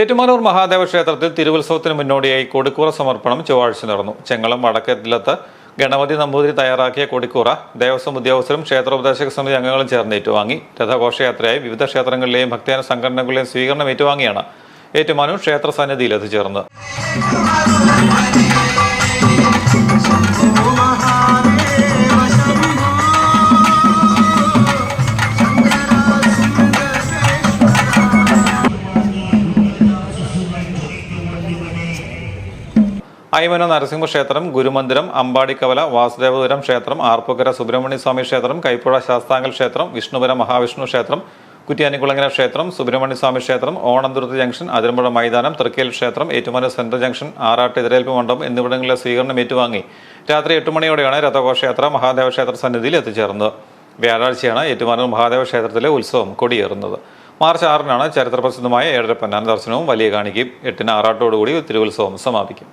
ഏറ്റുമാനൂർ മഹാദേവ ക്ഷേത്രത്തിൽ തിരുവുത്സവത്തിന് മുന്നോടിയായി കൊടിക്കൂറ സമർപ്പണം ചൊവ്വാഴ്ച നടന്നു. ചെങ്ങളം വടക്കത്തിലത്ത് ഗണപതി നമ്പൂതിരി തയ്യാറാക്കിയ കൊടിക്കൂറ ദേവസ്വം ഉദ്യോഗസ്ഥരും ക്ഷേത്രോപദേശക സമിതി അംഗങ്ങളും ചേർന്ന് ഏറ്റുവാങ്ങി. രഥഘോഷയാത്രയായി വിവിധ ക്ഷേത്രങ്ങളിലെയും ഭക്തജന സംഘടനകളിലെയും സ്വീകരണം ഏറ്റുവാങ്ങിയാണ് ഏറ്റുമാനൂർ ക്ഷേത്ര സന്നിധിയിൽ എത്തിച്ചേർന്നത് അയ്മന നരസിംഹ ക്ഷേത്രം ഗുരുമന്ദിരം അമ്പാടിക്കവല വാസുദേവപുരം ക്ഷേത്രം ആർപ്പുകര സുബ്രഹ്മണ്യ സ്വാമി ക്ഷേത്രം കൈപ്പുഴ ശാസ്താങ്കൽ ക്ഷേത്രം വിഷ്ണുപുര മഹാവിഷ്ണു ക്ഷേത്രം കുറ്റിയാനിക്കുളങ്ങര ക്ഷേത്രം സുബ്രഹ്മണ്യ സ്വാമി ക്ഷേത്രം ഓണന്തുരുത്ത് ജംഗ്ഷൻ അതിരമ്പുഴ മൈതാനം തൃക്കേൽ ക്ഷേത്രം ഏറ്റുമാന സെൻട്രൽ ജംഗ്ഷൻ ആറാട്ട് എതിരേൽപ്പ് മണ്ഡപം എന്നിവിടങ്ങളിലെ സ്വീകരണം ഏറ്റുവാങ്ങി. രാത്രി എട്ട് മണിയോടെയാണ് രഥഘോഷയാത്ര മഹാദേവ ക്ഷേത്ര സന്നിധിയിൽ എത്തിച്ചേർന്നത്. വ്യാഴാഴ്ചയാണ് ഏറ്റുമാനൂർ മഹാദേവ ക്ഷേത്രത്തിലെ ഉത്സവം കൊടിയേറുന്നത്. മാർച്ച് ആറിനാണ് ചരിത്രപ്രസിദ്ധമായ പൊന്നാൻ ദർശനവും വലിയ കാണിക്കയും. എട്ടിന് ആറാട്ടോടുകൂടി തിരുവുത്സവം സമാപിക്കും.